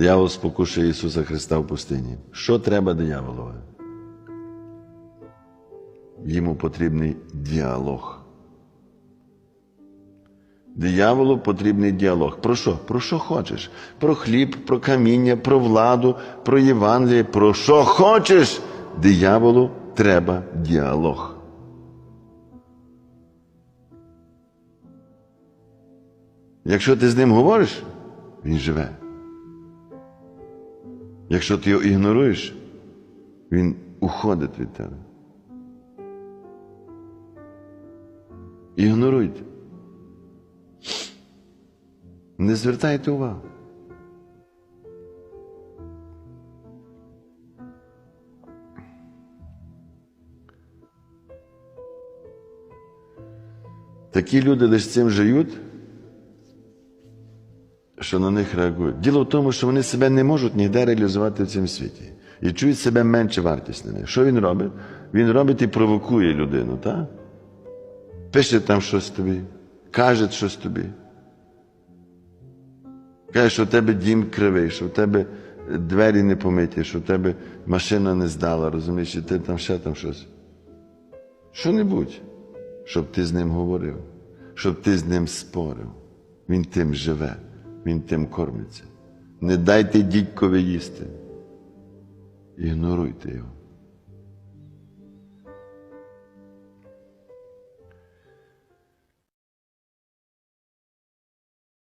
Диявол спокушує Ісуса Христа в пустині. Що треба дияволові? Йому потрібний діалог. Дияволу потрібний діалог. Про що? Про що хочеш? Про хліб, про каміння, про владу, про Євангеліє, про що хочеш? Дияволу треба діалог. Якщо ти з ним говориш, він живе. Якщо ти його ігноруєш, він уходить від тебе. Ігноруйте. Не звертайте увагу. Такі люди лише цим живуть, що на них реагують. Діло в тому, що вони себе не можуть ніде реалізувати в цьому світі і чують себе менше вартісними. Що він робить? Він робить і провокує людину, так? Пише там щось тобі, каже щось тобі. Каже, що в тебе дім кривий, що в тебе двері не помиті, що в тебе машина не здала, розумієш, і ти там ще там щось. Що-небудь, щоб ти з ним говорив, щоб ти з ним спорив. Він тим живе, він тим кормиться. Не дайте дідькові їсти. Ігноруйте його.